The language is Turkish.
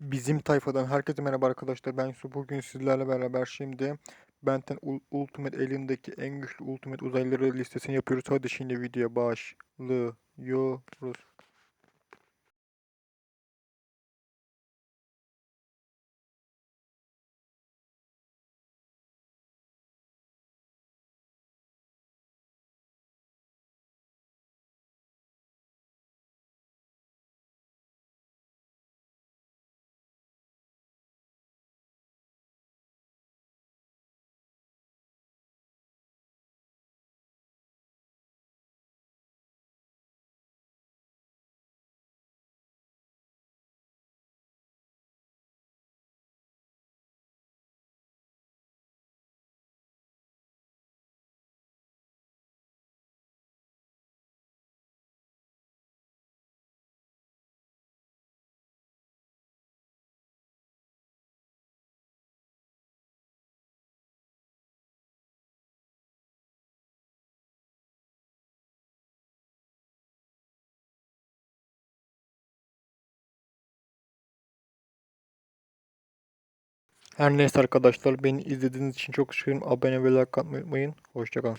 Bizim tayfadan herkese merhaba arkadaşlar. Ben Su. Bugün sizlerle beraber şimdi Benten Ul- Ultimate elindeki en güçlü Ultimate uzaylıları listesini yapıyoruz. Hadi şimdi videoya başlıyoruz. Her neyse arkadaşlar beni izlediğiniz için çok teşekkür ederim. Abone ve like atmayı unutmayın. Hoşçakalın.